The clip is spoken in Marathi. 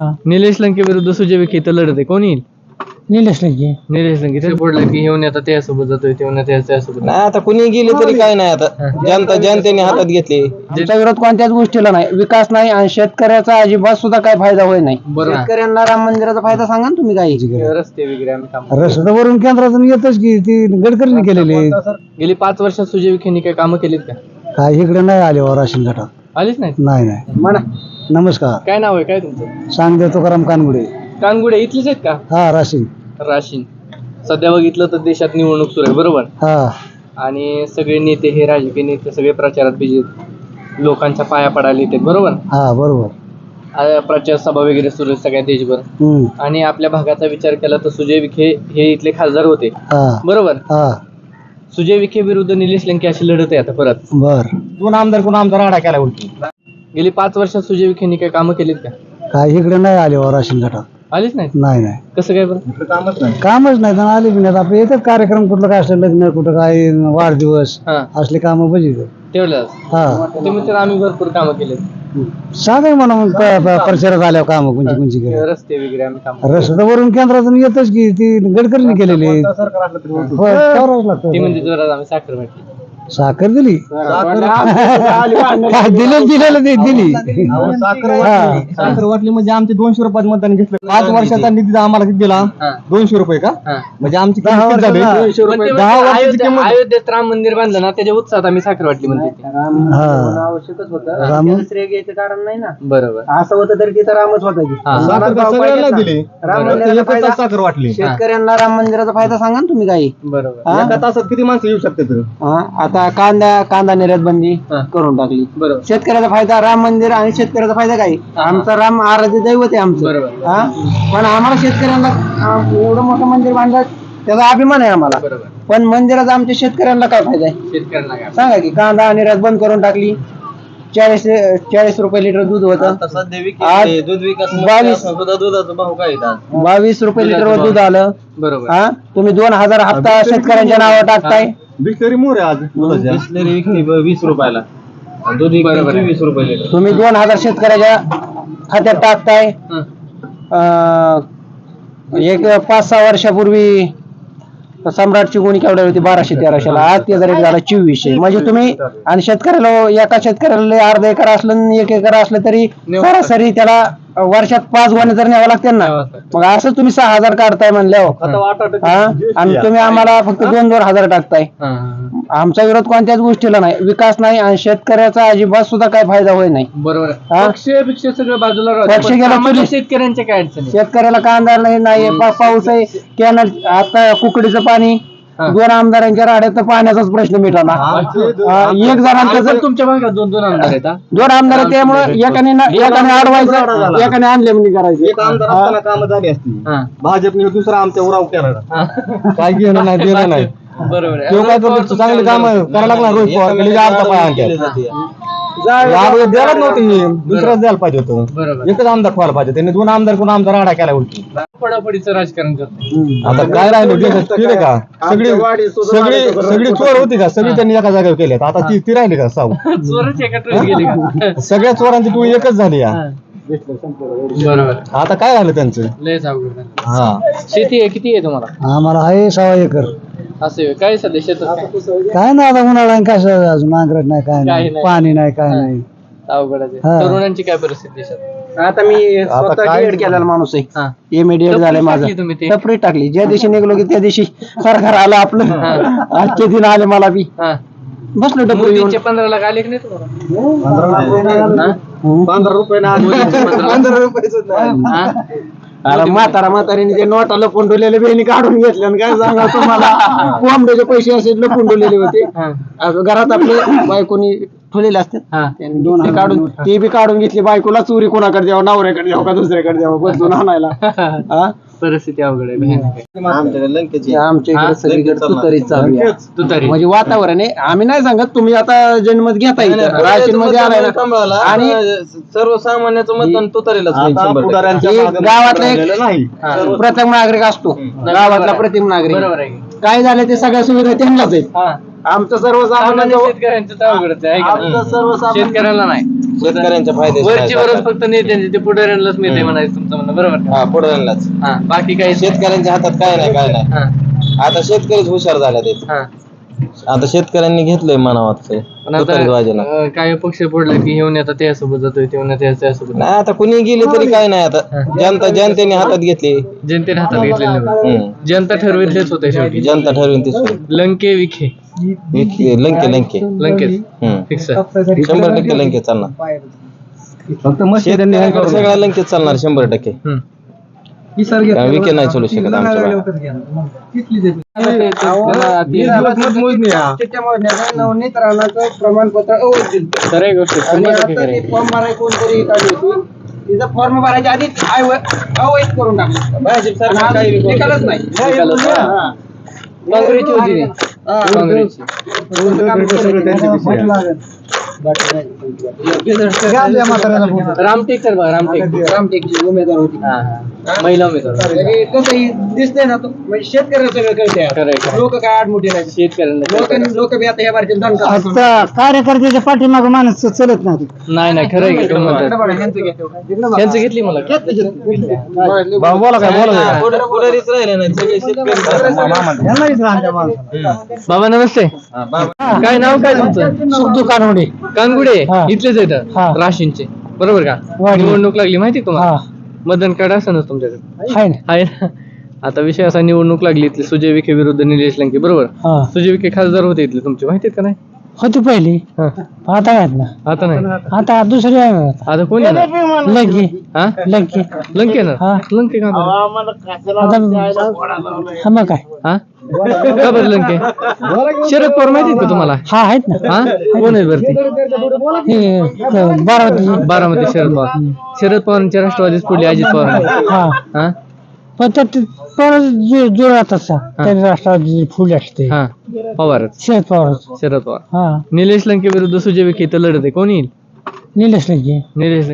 निलेश लंके विरुद्ध सुजय विखे इथं लढत आहे. कोण येईल? निलेश लंके. निलेश लंके. ते बोललं की येऊन आता त्यासोबत जातोय ते येऊन त्या त्यासोबत नाही आता कुणी गेले तरी काय नाही आता. जनता जनतेने हातात घेतले. आमचा विरोध कोणत्याच गोष्टीला नाही. विकास नाही आणि शेतकऱ्याचा अजिबात सुद्धा काय फायदा होत नाही. शेतकऱ्यांना राम मंदिराचा फायदा सांगा ना तुम्ही काय रस्ते वगैरे आम्ही काम रस्त्यावरून केंद्रातून येतच की ती गडकरीने केलेली. गेली पाच वर्षात सुजय विखेंनी काही कामं केलीत का? काय इकडे नाही आले वर राशन घाटात आलीच नाही नाही नाही. म्हणा. नमस्कार. काय नाव आहे? काय तुमचं? सांग देतो तुकाराम कानगुडे. कानगुडे इथलीच आहेत का? हा राशीन. राशीन. सध्या बघितलं तर देशात निवडणूक सुरू आहे बरोबर? हा. आणि सगळे नेते हे राजकीय नेते सगळे प्रचारात बिजी आहेत. लोकांच्या पाया पडायला येतात बरोबर? हा बरोबर. आ, प्रचार सभा वगैरे सुरू आहेत सगळ्या देशभर. हम्म. आणि आपल्या भागाचा विचार केला तर सुजय विखे हे इथले खासदार होते. हा. बरोबर? हा. सुजय विखे विरुद्ध निलेश लंके अशी लढत आहे आता परत. बर. दोन आमदार कोण आमदार राडा केला उलटी? गेली पाच वर्षात सुजय विखेंनी काही कामं केलीत का? काय इकडे नाही आले वर राशन घाटात आलीच नाही नाही नाही. कसं काय बरं? कामच नाही. कामच नाही तर आले बी नाही आपले येतात कार्यक्रम कुठलं काय असलं लग्न कुठं काय वाढदिवस हा. असले कामं बघित तेवढंच हा. तुम्ही तर आम्ही भरपूर कामं केलेत. सांगाय म्हणा मग प- प- परिसरात आल्यावर कामं कोणची कोणची केली? रस्ते वगैरे आम्ही काम रस्त्यावरून केंद्रातून येतच की ती गडकरीने केलेली. होय, करावंच लागतं. ती म्हणजे जोरात आम्ही साखर म्हटली साखर दिली? दिलेलं दिलेलं ते दिली. साखर वाटली. म्हणजे आमचे दोनशे रुपयात मतदान घेतलं. पाच वर्षाचा निधी आम्हाला किती दिला. दोनशे रुपये का. म्हणजे आमची दहा किंमत झाली. वर्षाचा. दहा किंमत अयोध्येत राम मंदिर बांधलं ना त्याच्या उत्साहात आम्ही साखर वाटली. हा. आवश्यकच होतं. राम श्रेय घ्यायचं कारण नाही ना. बरोबर. असं होतं तरी तिथं रामच होता हा. साखर दिली. वाटली. शेतकऱ्यांना राम मंदिराचा फायदा सांगा ना तुम्ही काही. बरोबर? एका तासात किती माणसं येऊ शकतात? हा, आता कांदा कांदा निर्यात बंदी हा. करून टाकली. बरोबर. शेतकऱ्याचा फायदा राम मंदिर आणि शेतकऱ्याचा फायदा काय? आमचा राम आराध्य दैवत आहे आमचं. बरोबर. हा? पण आम्हाला शेतकऱ्यांना आ, एवढं मोठं मंदिर बांधलं त्याचा अभिमान आहे आम्हाला. बरोबर. पण मंदिराचा आमच्या शेतकऱ्यांना काय फायदा आहे? शेतकऱ्यांना काय? सांगा की कांदा निर्यात बंद करून टाकली. चाळीस चाळीस रुपये लिटर दूध होतं. आज दूध विकास बावीस सुद्धा दुधाचा भाव काय बावीस रुपये लिटर दूध आलं. बरोबर. हा? तुम्ही दोन हजार हप्ता शेतकऱ्यांच्या नावावर टाकताय. बिस्लरी मोर आहे आज दुधाच्या बिस्लरी विकते वीस रुपयाला. दूध बरोबर आहे. वीस रुपये लिटर तुम्ही दोन हजार शेतकऱ्याच्या खात्यात टाकताय. हं. अं, एक पाच सहा वर्षापूर्वी सम्राटची गुणी केवढी होती? बाराशे तेराशेला. आज त्याचा रेट झाला चोवीसशे. म्हणजे तुम्ही आणि शेतकऱ्याला एका शेतकऱ्याला लय अर्धा एकर असलं आणि एक एकर असलं तरी सरासरी त्याला वर्षात पाच गोणे जर न्यावं लागतील ना मग असं तुम्ही सहा हजार काढताय म्हणल्यावर हा आणि तुम्ही आम्हाला फक्त दोन दोन हजार टाकताय हा, हा, हा. आमचा विरोध कोणत्याच गोष्टीला नाही विकास नाही आणि शेतकऱ्याचा अजिबात सुद्धा काय फायदा होत नाही बरोबर. हा? सगळं बाजूला. पक्ष पण गेला सामान्य तरी- शेतकऱ्यांच्या काय अडचणी शेतकऱ्याला कांदा नाही नाही पा- पाऊस आहे कॅनल आता कुकडीचं पाणी. दोन आमदारांच्या राड्यात तर पाण्याचाच प्रश्न मिटाला. हा, एक जणांचं पण तुमच्या भागात दोन दोन आमदार आहेत हा? दोन आमदार त्यामुळे एकाने ना- एकाने अडवायचं एकाने आणले म्हणजे एक आमदार करायचे असताना काम झाली असती. हा. भाजपने दुसरा आमच्या उराव केला. हा. काय घेणं नाही देणं नाही. बरोबर आहे. तो काय करतो चांगली काम करायला लागला रोहित पवार. गेली आमचा पाय आणतात यावेळी द्यायला नव्हती. दुसराच द्यायला पाहिजे होतं. बरोबर. एकच आमदार व्हायला पाहिजे त्यांनी दोन आमदार कोण आमदार राडा केला उलटी. पडापडीचं राजकारण करते आता काय राहिलं? देशात केले का? सगळी सगळी सगळी चोर होती का? सगळी त्यांनी एका जागेवर केल्यात आता ती ती राहिली का? साऊ? चोरच एका ट्रेन गेली का? सगळ्या चोरांची टोळी एकच झाली या. हा. बरोबर. आता काय झालं त्यांचं? लयच अवघड झालं. हा. शेती आहे किती आहे तुम्हाला? आम्हाला आहे सहा एकर. असं आहे. काय सध्या शेतात काय? काय ना आता उन्हाळा कसं अजून नांगरट नाही काय काही नाही नाही. पाणी नाही काय नाही अवघडच आहे. हा. तरुणांची काय परिस्थिती आता मी स्वतः डीएड केलेला माणूस आहे. एम एड टपरी झालंय माझं टाकली तुम्ही ते? टपरी टाकली ज्या दिवशी निघलो की त्या दिवशी सरकार आलं आपलं आजचे दिन आले मला बी हा. बसलो टपरी येऊन मोदींचे पंधरा लाख आले की नाही तुम्हाला? पंधरा रुपये ना पंधरा रुपयाच हा? अरे म्हातारा म्हातारीने ते नोटा लपून ठेवलेले बहिणी काढून घेतले आणि काय सांगा तुम्हाला? कोंबड्याचे पैसे असे लपून ठेवलेले होते. हा. असं घरात आपले बायकोनी ठेवलेले असतात. हा. त्यांनी दोन ते काढून ते बी काढून घेतली. बायकोला चोरी कोणाकडे द्यावं नवऱ्याकडे द्यावं का दुसऱ्याकडे द्यावं? बदलून आणायला. हा? परिस्थिती अवघड आहे. भयानक आहे. आमच्याकडे लंकेची आमच्या हा? इकडे सगळीकडे तुतारीच चालू आहे. तू तरी म्हणजे वातावरण आहे. आम्ही नाही सांगत तुम्ही आता जन्मत घेता इथं. राशीन मध्ये आलाय ना आणि सर्वसामान्याचं मतदान तुतारीलाच गावातलं एक नाही. हा. प्रथम नागरिक असतो. गावातला प्रथम नागरिक. बरोबर आहे. की? काय झालं ते सगळ्या सुविधा त्यांनाच आहेत. हा. आमचं सामान्य सर्वसामान्य शेतकऱ्यांचं अवघडच आहे? आमचं सर्वसामान्य शेतकऱ्याला नाही. शेतकऱ्यांच्या फायदे वरची वरच फक्त नेत्यांची ते पुढाऱ्यांनाच मिळते म्हणायचं तुमचं म्हणणं बरोबर का? हा पुढाऱ्यांनाच. हा बाकी काही शेतकऱ्यांच्या हातात काय नाही काय नाही. हा. आता शेतकरीच हुशार झाले ते हा. आता शेतकऱ्यांनी घेतलंय ते पण आता अं, काही पक्ष फोडले की घेऊन येतात त्यासोबत जातोय ते म्हणतात त्यासोबत. नाही आता कुणी गेले तरी काय नाही आता. जनता जनतेने हातात घेतली. जनतेने हातात घेतलेले. हम्म. जनता ठरवेल तेच होते शेवटी. जनता ठरवून होईल. लंके विखे- लंके लंके लंकेच हम्म. फिक्स शंभर टक्के लंके चालणार फक्त मस्त शेतकऱ्यांकडे सगळ्या लंकेत चालणार शंभर टक्के कारण विखे नाही चालू शकत आमच्या भागात. नवनीत राणाचं प्रमाणपत्र अवैध दिलं खरं गोष्ट आणि आता ते फॉर्म भरायला कोणतरी काढली होती तिचं फॉर्म भरायच्या आधी अवैध करून टाकलं आज निकालच नाही हा. काँग्रेसची होती ती. हा. काँग्रेसची रामटेक सर बघा रामटेक रामटेकची उमेदवार होती. महिला उमेदवार दिसतंय ना तो म्हणजे शेतकऱ्याला सगळं कळतंय. लोक काय आडमुठी नाही शेतकऱ्यांना लोक लोक बी आता या कार्यकर्त्याच्या पाठीमाग माणूस चलत नाही. नाही नाही खरं आहे की तुम्ही म्हणतात. त्यांचं घेतली मला. बोला काय बोला बाबा नमस्ते. काय नाव काय तुमचं? सुखदू कानवडे कानगुडे. हा. इथलेच हा. आहेत राशींचे. बरोबर का? वाडी. निवडणूक लागली माहिती हा तुम्हाला? मतदान कार्ड असं तुमच्याकडे. आहे ना. आहे ना. आता विषय असा निवडणूक लागली इथली सुजय विखे विरुद्ध निलेश लंके बरोबर? हा. सुजय विखे खासदार होते इथले तुमचे माहिती आहेत का नाही? होती पहिली. हा. आता आहेत ना. आता नाही. आता दुसरी आहे. आता कोण येणार? लंकी हा? लंकी. लंके ना हा. लंके का बरं? आता हा मग काय? हा? का बरं लंके? शरद पवार माहिती आहेत का तुम्हाला? हा आहेत ना. हा? कोण आहे वरती? हे क- बारामती. बारामती शरद पवार. शरद पवारांच्या राष्ट्रवादीच पुढले अजित पवार. हा. हा? पण ते ते परत जो जुळत असा राष्ट्रवादी फुल असते. हा. पवारच. शरद पवार. शरद पवार. हा. निलेश लंके विरुद्ध सुजय विखे इथं लढत आहे. कोण येईल? निलेश लंके. निलेश लंके.